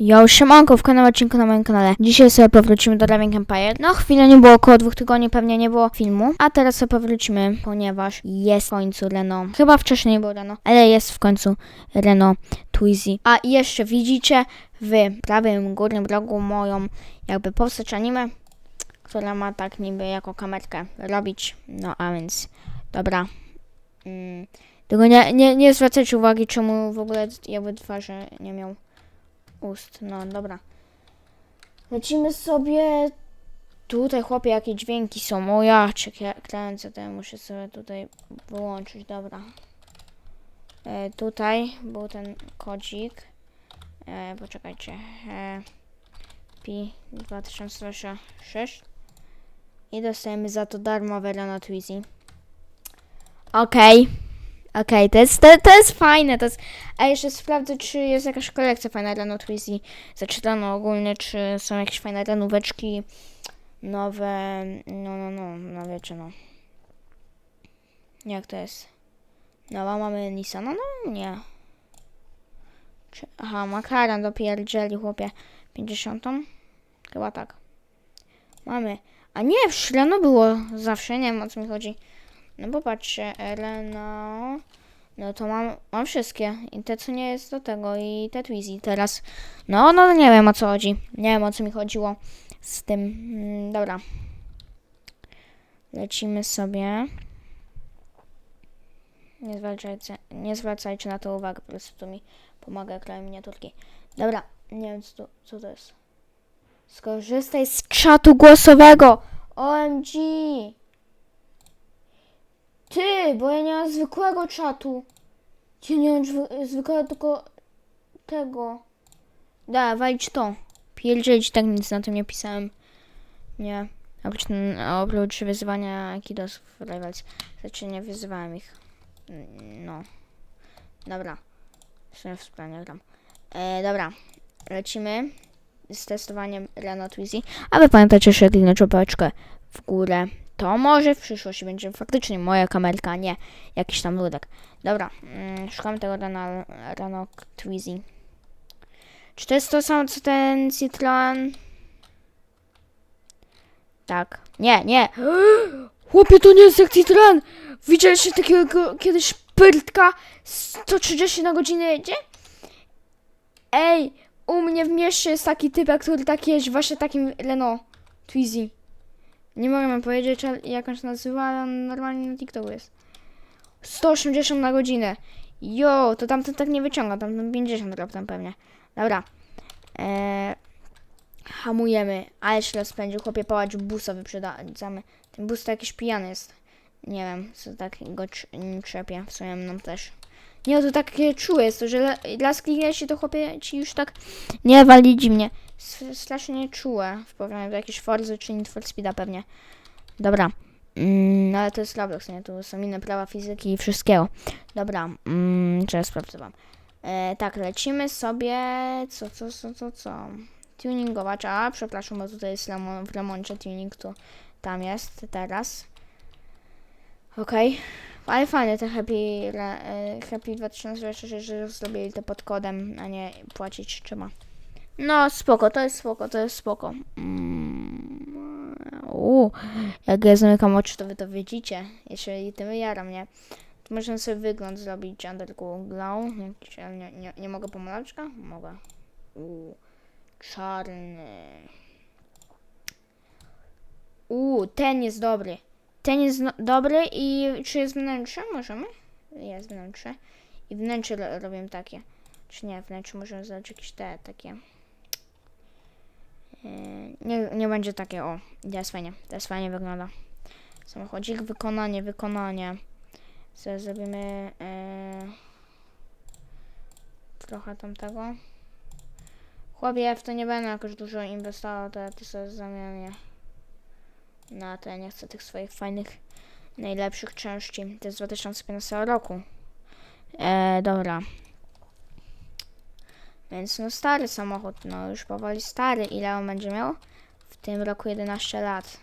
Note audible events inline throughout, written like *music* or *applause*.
Yo, siemanko, w kanale odcinku na moim kanale. Dzisiaj sobie powrócimy do Raving Empire. No, chwilę nie było, około dwóch tygodni pewnie nie było filmu. A teraz sobie powrócimy, ponieważ jest w końcu Renault. Chyba wcześniej nie było Renault, ale jest w końcu Renault Twizy. A jeszcze widzicie w prawym górnym rogu moją jakby postać anime, która ma tak niby jako kamerkę robić. No, a więc, dobra. Mm, tylko nie, nie, nie zwracajcie uwagi, czemu w ogóle jakby twarzy nie miał ust. No dobra. Lecimy sobie. Tutaj chłopie, jakie dźwięki są. O ja cię kręcę, to ja muszę sobie tutaj wyłączyć. Dobra. E, tutaj był ten kodzik. E, poczekajcie. E, Pi 2026. I dostajemy za to darmowe Renault Twizy. Okej. Okej, to, jest, to, to jest fajne. To jest... A jeszcze sprawdzę, czy jest jakaś kolekcja fajna Renault Twizy. Zaczytano ogólnie, czy są jakieś fajne renóweczki nowe. No, no, no, no wiecie, no. Jak to jest? Nowa mamy Nissana? No, nie. Czy, aha, McLaren dopierdzieli, chłopie. 50? Chyba tak. Mamy. A nie, w Śleno było zawsze, nie wiem o co mi chodzi. No bo patrzcie, Renault. No to mam, mam wszystkie. I te, co nie jest do tego, i te Twizy teraz. No, no nie wiem o co chodzi. Nie wiem o co mi chodziło z tym. Mm, dobra. Lecimy sobie. Nie zwracajcie, nie zwracajcie na to uwagi, po prostu to mi pomaga ekran miniaturki. Dobra, nie wiem co to, co to jest. Skorzystaj z czatu głosowego! OMG! Ty, bo ja nie mam zwykłego czatu. Ja nie mam zwy- zwykłego, tylko tego. Da, walić to. Pierdzielić, tak nic na tym nie pisałem. Nie. Oprócz, oprócz wyzywania Kidos w Rivals. Znaczy nie wyzywałem ich. No. Dobra. Jeszcze w planie gram. E, dobra. Lecimy z testowaniem Renault Twizy. A wy pamiętajcie, że kliknąć łapeczkę w górę. To może w przyszłości będzie faktycznie moja kamerka, nie jakiś tam ludek. Dobra, mm, szukam tego Renault, Renault Twizy. Czy to jest to samo co ten Citroen? Tak. Nie, nie. *gasps* Chłopie, to nie jest jak Citroen! Widzieliście takiego kiedyś pyrtka 130 na godzinę jedzie? Ej, u mnie w mieście jest taki typ, który tak jeździ, właśnie takim Renault Twizy. Nie mogę wam powiedzieć, jak on się nazywa, ale on normalnie na TikToku jest. 180 na godzinę. Jo, to tamten tak nie wyciąga, tamten 50 tam pewnie. Dobra. Eee, hamujemy, ale się rozpędził, chłopie, pałacz busa wyprzedzamy. Ten bus to jakiś pijany jest. Nie wiem, co tak go trz- trzepie, w sumie mną też. Nie, to takie czułe jest to, że le- las kliknięcie to chłopie ci już tak nie walidzi mnie. Strasznie czułe w porównaniu do jakiejś Forzy czy Need for Speeda pewnie. Dobra. Mm, ale to jest Roblox, nie? Tu są inne prawa fizyki i wszystkiego. Dobra, mm, teraz sprawdzę wam. E, tak, lecimy sobie. Co, co, co, co, co? Tuningowacz. A, przepraszam, bo tutaj jest Lemon, w Lemoncie tuning, to tam jest teraz. Okej. Ale fajnie te Happy, Re- e, Happy 2026, że zrobili to pod kodem, a nie płacić trzeba. No, spoko, to jest spoko, to jest spoko. Mm, u, jak ja zamykam oczy, to wy to widzicie. Jeżeli tym jara mnie. To można sobie wygląd zrobić Underglow. Jakiś- ale Nie, nie, nie mogę pomaraczka? Mogę. U, czarny. U, ten jest dobry. Ten jest no, dobry i czy jest wnętrze? Możemy? Jest wnętrze. I wnętrze ro- robię takie. Czy nie, wnętrze możemy zrobić jakieś te takie. Nie, nie będzie takie, o, teraz fajnie, teraz fajnie wygląda. Samochodzik, wykonanie, wykonanie. Teraz zrobimy yy, trochę tamtego. Chłopie, w to nie będę jakoś dużo inwestował, to ja to sobie zamienię na. Ja nie chcę tych swoich fajnych, najlepszych części. To jest z 2015 roku. E, dobra. Więc no stary samochód, no już powoli stary. Ile on będzie miał? W tym roku 11 lat.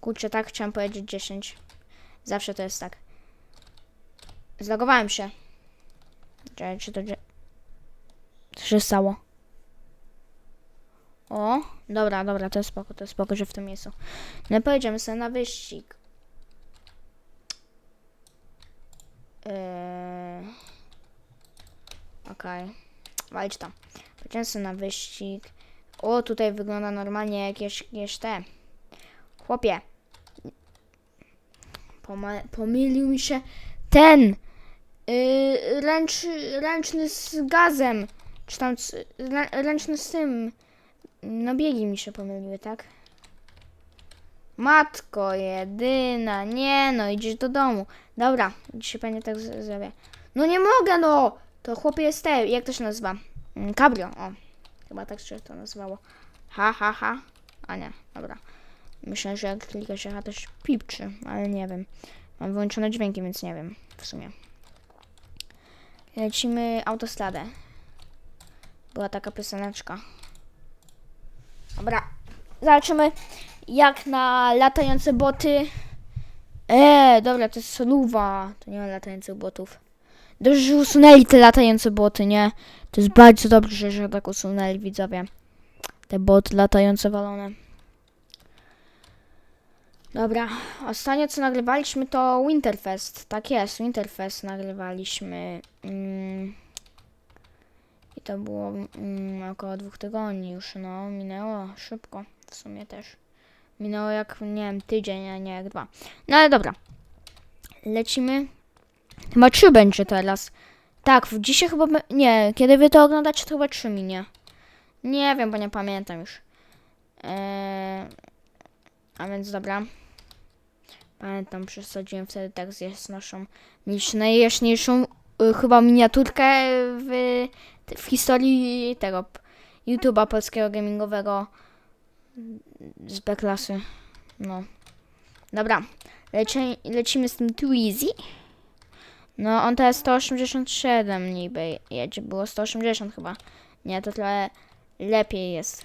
Kurczę, tak chciałem powiedzieć 10. Zawsze to jest tak. Zlogowałem się. Czy, czy to... Co się stało? O, dobra, dobra, to jest spoko, to jest spoko, że w tym miejscu. No pojedziemy sobie na wyścig. Eee... Okej, walić tam. Sobie na wyścig. O, tutaj wygląda normalnie jakieś, jakieś te. Chłopie. Poma- pomylił mi się ten. Yy, ręcz, ręczny z gazem. Czy tam ręczny z tym. No biegi mi się pomyliły, tak? Matko jedyna, nie no, idziesz do domu. Dobra, dzisiaj pewnie tak zrobię. No nie mogę no! To chłopie jest te, jak to się nazywa? Mm, Cabrio, o. Chyba tak się to nazywało. Ha, ha, ha. A nie, dobra. Myślę, że jak klika się ha, też pipczy, ale nie wiem. Mam wyłączone dźwięki, więc nie wiem w sumie. Lecimy autostradę. Była taka pioseneczka. Dobra, zobaczymy jak na latające boty. Eee, dobra, to jest soluwa. To nie ma latających botów. Dobrze, że usunęli te latające boty, nie? To jest bardzo dobrze, że tak usunęli widzowie. Te boty latające walone. Dobra, ostatnio co nagrywaliśmy to Winterfest. Tak jest, Winterfest nagrywaliśmy. Mm. I to było mm, około dwóch tygodni już, no. Minęło szybko, w sumie też. Minęło jak, nie wiem, tydzień, a nie jak dwa. No ale dobra. Lecimy. Chyba trzy będzie teraz. Tak, dzisiaj chyba. Nie, kiedy wy to oglądacie, to chyba trzy minie. Nie wiem, bo nie pamiętam już. Eee, a więc dobra. Pamiętam, przesadziłem wtedy tak z naszą. Najjaśniejszą y, chyba miniaturkę w, w historii tego YouTube'a polskiego gamingowego z B-klasy. No. Dobra. Leci, lecimy z tym Twizy. No, on teraz 187 niby jedzie. Było 180 chyba. Nie, to trochę lepiej jest.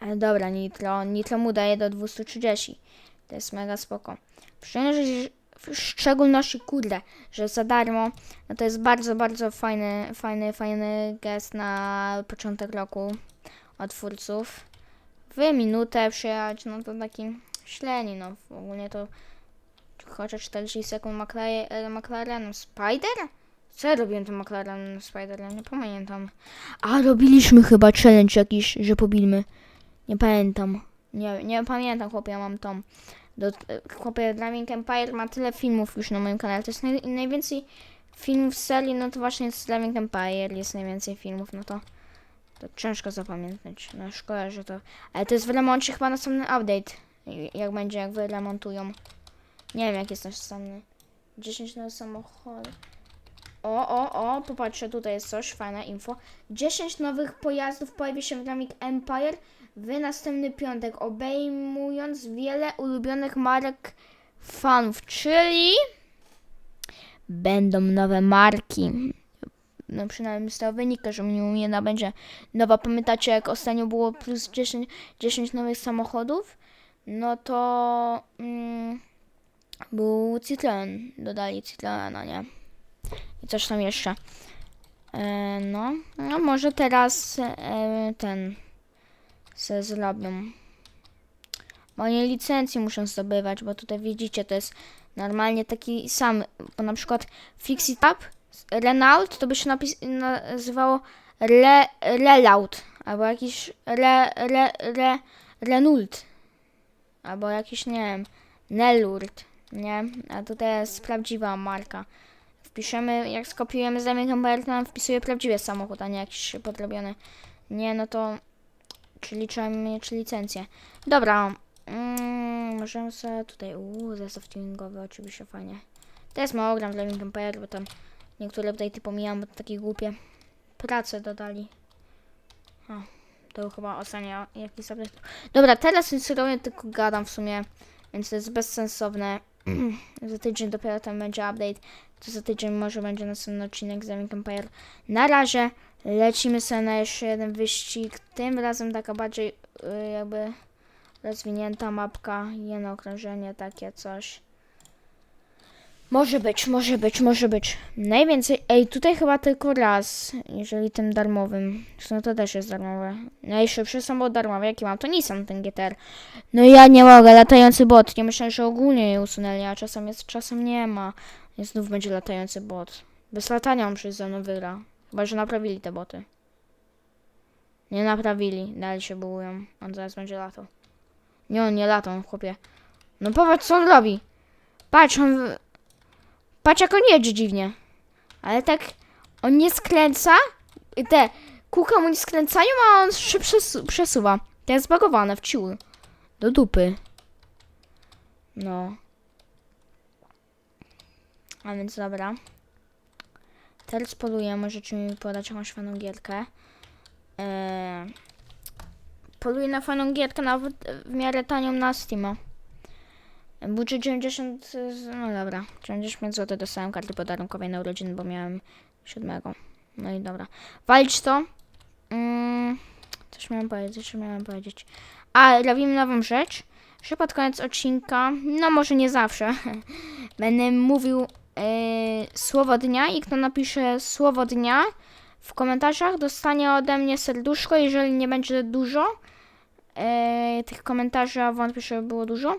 Ale dobra, Nitro. Nitro mu daje do 230. To jest mega spoko. Szczególności, w szczególności kurde, że za darmo, no to jest bardzo, bardzo fajny, fajny, fajny gest na początek roku od twórców. W minutę przyjechać, no to taki śleni, no ogólnie to chociaż 40 sekund McLaren, McLarenem Spider? Co ja robiłem tym McLarenem Spider? Ja nie pamiętam. A, robiliśmy chyba challenge jakiś, że pobilmy. Nie pamiętam. Nie, nie pamiętam, chłopie, ja mam tą. Do, chłopie, Driving Empire ma tyle filmów już na moim kanale. To jest naj, najwięcej filmów z serii, no to właśnie z Driving Empire jest najwięcej filmów, no to to ciężko zapamiętać. No szkoda, że to... Ale to jest w remoncie chyba następny update. Jak będzie, jak wyremontują. Nie wiem, jak jest następny. 10 na samochody. O, o, o, popatrzcie, tutaj jest coś, fajne info. 10 nowych pojazdów pojawi się w Dynamic Empire w następny piątek, obejmując wiele ulubionych marek fanów, czyli będą nowe marki. No przynajmniej z tego wynika, że mnie jedna będzie nowa. Pamiętacie, jak ostatnio było plus 10, 10 nowych samochodów? No to mm, był Citroen. Dodali Citroena, nie? I coś tam jeszcze. E, no, no może teraz e, ten se zrobią. Bo oni licencję muszą zdobywać, bo tutaj widzicie, to jest normalnie taki sam, bo na przykład Fixit Up, Renault, to by się nazywało Re, Relaut, albo jakiś Re, Re, Re, Renault, albo jakiś, nie wiem, Nelurt, nie? A tutaj jest prawdziwa marka. Wpiszemy, jak skopiujemy Empire, to nam wpisuje prawdziwy samochód, a nie jakiś podrobiony. Nie, no to czyli trzeba mieć licencję. Dobra, mm, możemy sobie tutaj, uuu, zestaw tuningowy, oczywiście fajnie. To jest mało gram dla Link Empire, bo tam niektóre update'y pomijam, bo to takie głupie. Prace dodali. O, to chyba ostatnio jakiś update. Dobra, teraz nic robię, tylko gadam w sumie, więc to jest bezsensowne. Za tydzień dopiero tam będzie update. To za tydzień może będzie następny odcinek z Link Empire. Na razie lecimy sobie na jeszcze jeden wyścig. Tym razem taka bardziej y, jakby rozwinięta mapka, jedno okrążenie, takie coś. Może być, może być, może być. Najwięcej, ej, tutaj chyba tylko raz, jeżeli tym darmowym. No to też jest darmowe. Najszybsze są bo darmowe, jaki mam, to Nissan ten GTR. No ja nie mogę, latający bot. Nie myślę, że ogólnie je usunęli, a czasem jest, czasem nie ma. I znów będzie latający bot. Bez latania on przecież ze mną wygra. Chyba, że naprawili te boty. Nie naprawili, dalej się bugują. On zaraz będzie latał. Nie, on nie latał, chłopie. No popatrz, co on robi. Patrz, on... Patrz, jak on jedzie dziwnie. Ale tak, on nie skręca. Te kółka mu nie skręcają, a on się przesu przesuwa. To jest zbagowane w ciul. Do dupy. No. A więc dobra. Teraz poluję, możecie mi podać jakąś fajną gierkę. Eee, poluję na fajną gierkę nawet w miarę tanią na Steama. Budżet 90, z- no dobra, 95 zł dostałem karty podarunkowej na urodziny, bo miałem 7. No i dobra. Walić to. Mm, coś miałem powiedzieć, co miałem powiedzieć. A, robimy nową rzecz, że pod koniec odcinka, no może nie zawsze, *laughs* będę mówił e, słowo dnia i kto napisze słowo dnia w komentarzach dostanie ode mnie serduszko, jeżeli nie będzie dużo e, tych komentarzy, a wątpię, żeby było dużo,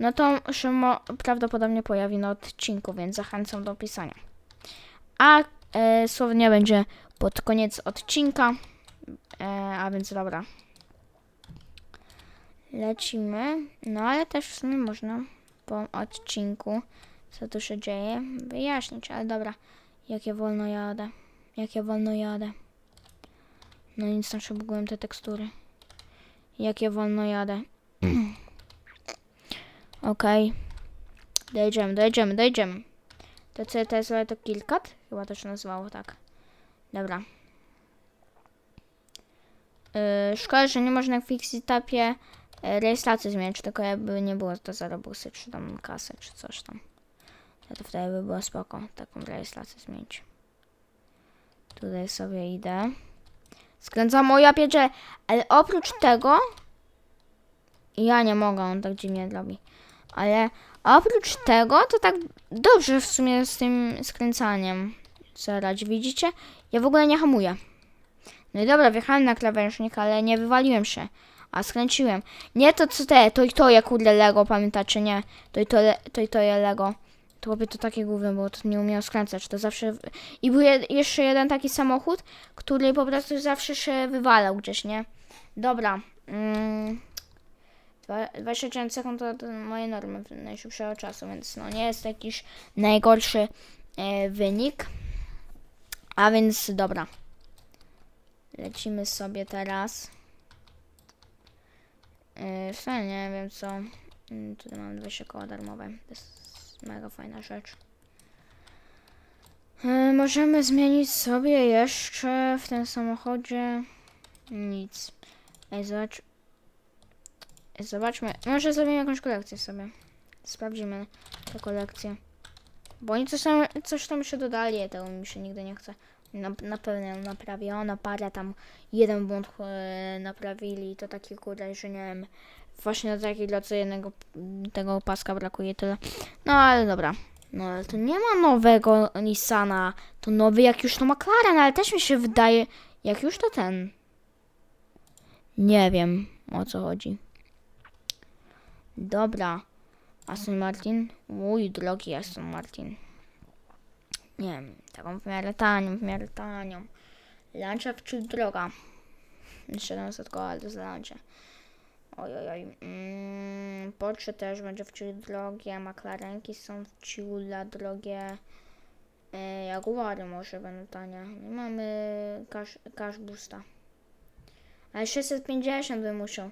no to się prawdopodobnie pojawi na odcinku, więc zachęcam do pisania. A e, słowo dnia będzie pod koniec odcinka, e, a więc dobra. Lecimy, no ale też w sumie można po odcinku, co tu się dzieje, wyjaśnić, ale dobra. Jak ja wolno jadę, jak ja wolno jadę. No nic, się bugują te tekstury. Jak ja wolno jadę. Okej. Dojedziemy, dojedziemy, dojedziemy. To co to jest to kilkat? Chyba to się nazywało tak. Dobra. Yy, szkoda, że nie można w Fixitapie rejestracji zmienić, tylko jakby nie było to za robusy, czy tam kasę, czy coś tam. No to wtedy by było spoko, taką rejestrację zmienić. Tutaj sobie idę. Skręcam moja piecze, ale oprócz tego ja nie mogę, on tak dziwnie robi. Ale oprócz tego, to tak dobrze w sumie z tym skręcaniem. Radzi, widzicie? Ja w ogóle nie hamuję. No i dobra, wjechałem na krawężnik, ale nie wywaliłem się. A skręciłem. Nie to co te, to i to je kurde Lego, pamiętacie, nie? To i to, le- to i to je Lego. To robię to takie główne, bo to nie umiał skręcać. To zawsze... I był je- jeszcze jeden taki samochód, który po prostu zawsze się wywalał gdzieś, nie? Dobra. Mm. Dwa- 29 sekund to, to moje normy najszybszego czasu, więc no nie jest to jakiś najgorszy e, wynik. A więc dobra. Lecimy sobie teraz. E, sumie nie wiem co. Mm, Tutaj mam 20 koła darmowe. To jest mega fajna rzecz. E, możemy zmienić sobie jeszcze w tym samochodzie nic. Ej, zobacz. Zobaczmy. Może zrobimy jakąś kolekcję sobie. Sprawdzimy tę kolekcję. Bo oni coś tam, coś tam jeszcze dodali, tego mi się nigdy nie chce. Na, na pewno ją naprawiono, parę tam, jeden błąd e, naprawili, to taki kurde, że nie wiem, właśnie na takiej drodze jednego tego paska brakuje tyle. No ale dobra. No ale to nie ma nowego Nissana, to nowy jak już to McLaren, ale też mi się wydaje, jak już to ten. Nie wiem o co chodzi. Dobra. Aston Martin. Mój drogi Aston Martin. Nie wiem, taką w miarę tanią, w miarę tanią. Lancia czy droga? 700 koła, jest lancia. Oj, oj, oj. Mm, też będzie w ciul drogie, McLarenki są w ciula drogie. E, Jaguary może będą tanie. Nie mamy cash, cash boosta. Ale 650 by musiał.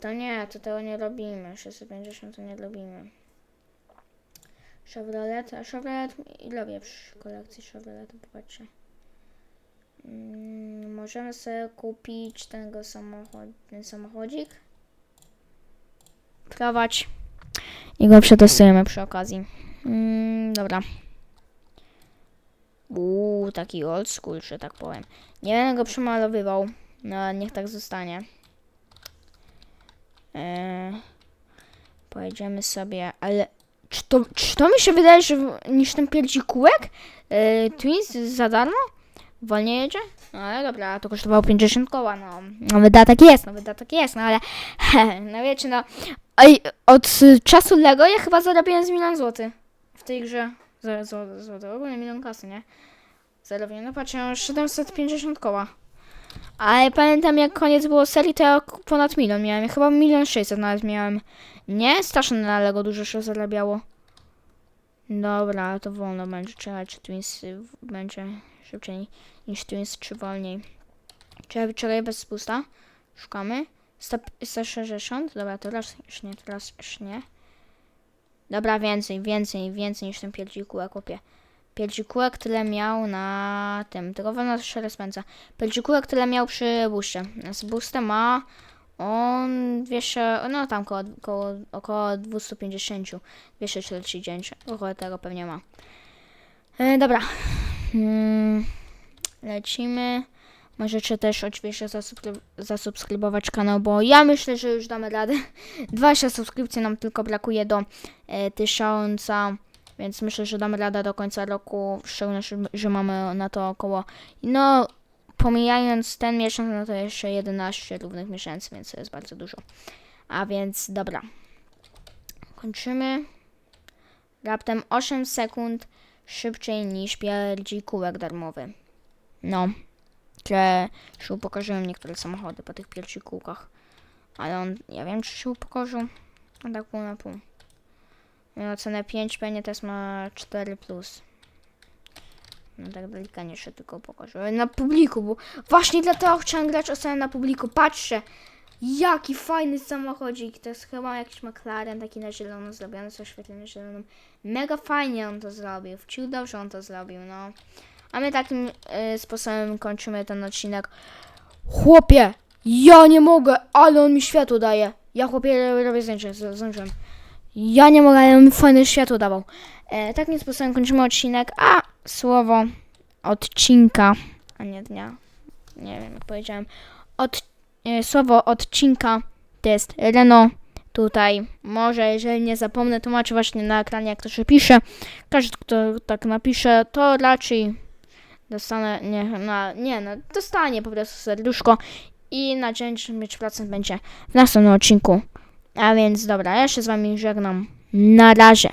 To nie, to tego nie robimy. 650 to nie robimy. Chevrolet, a Chevrolet i lubię w kolekcji Chevrolet, popatrzcie. Mm, możemy sobie kupić tego samochod, ten samochodzik. Prowadź. I go przetestujemy przy okazji. Mm, dobra. Uuu, taki old school, że tak powiem. Nie będę go przemalowywał. No, niech tak zostanie. Eee, pojedziemy sobie, ale Czy to, czy to mi się wydaje, że niż ten pierwszy kółek? Yy, Twins za darmo? Wolniej jedzie? No ale dobra, to kosztowało 50 koła, no. No wydatek jest, no wydatek jest, no ale no wiecie, no. Ej, od y, czasu Lego ja chyba zarobiłem z milion złotych w tej grze. Zero zł- złotych, ogólnie milion kasy, nie? Zarobiłem, no patrzę, 750 koła. Ale pamiętam jak koniec było serii, to ja ponad milion miałem, ja chyba milion 600 nawet miałem. Nie? Strasznie na Lego dużo się zarabiało. Dobra, to wolno będzie. Czekaj, czy Twins będzie szybciej niż Twins, czy wolniej. Czekaj, czekaj, bez spusta. Szukamy. 100 160. Dobra, teraz już nie, teraz już nie. Dobra, więcej, więcej, więcej niż ten pierdzikułek, chłopie. Pierdzikułek tyle miał na tym, tylko wolno się rozpędza. Pierdzikułek tyle miał przy buście. Z boostem ma on 200, no tam koło, koło, około 250, 249, około tego pewnie ma. E, dobra, mm, lecimy. Możecie też oczywiście zasubskryb- zasubskrybować kanał, bo ja myślę, że już damy radę. *laughs* 20 subskrypcji nam tylko brakuje do e, tysiąca, więc myślę, że damy radę do końca roku, w szczególności, że mamy na to około, no pomijając ten miesiąc, no to jeszcze 11 równych miesięcy, więc to jest bardzo dużo. A więc dobra. Kończymy. Raptem 8 sekund szybciej niż pierdzi kółek darmowy. No. Że się upokorzyłem niektóre samochody po tych pierwszych kółkach. Ale on, ja wiem, czy się upokorzył. On tak pół na pół. Miał ocenę 5, pewnie teraz ma 4 plus. No tak delikatnie się tylko. Ale Na publiku, bo właśnie dlatego chciałem grać ocenę na publiku. Patrzcie, jaki fajny samochodzik. To jest chyba jakiś McLaren, taki na zielono zrobiony, z oświetleniem zielonym. Mega fajnie on to zrobił. Wcił dobrze on to zrobił, no. A my takim y, sposobem kończymy ten odcinek. Chłopie, ja nie mogę, ale on mi światło daje. Ja chłopie robię zdjęcie, zdążyłem. Ja nie mogę, ale on mi fajne światło dawał. E, takim sposobem kończymy odcinek, a słowo odcinka, a nie dnia, nie wiem jak powiedziałem, od, e, słowo odcinka to jest Reno. Tutaj może, jeżeli nie zapomnę, tłumaczę właśnie na ekranie, jak to się pisze. Każdy, kto tak napisze, to raczej dostanę, nie, nie, no, dostanie po prostu serduszko i na 9% będzie w następnym odcinku. A więc dobra, ja się z wami żegnam. Na razie.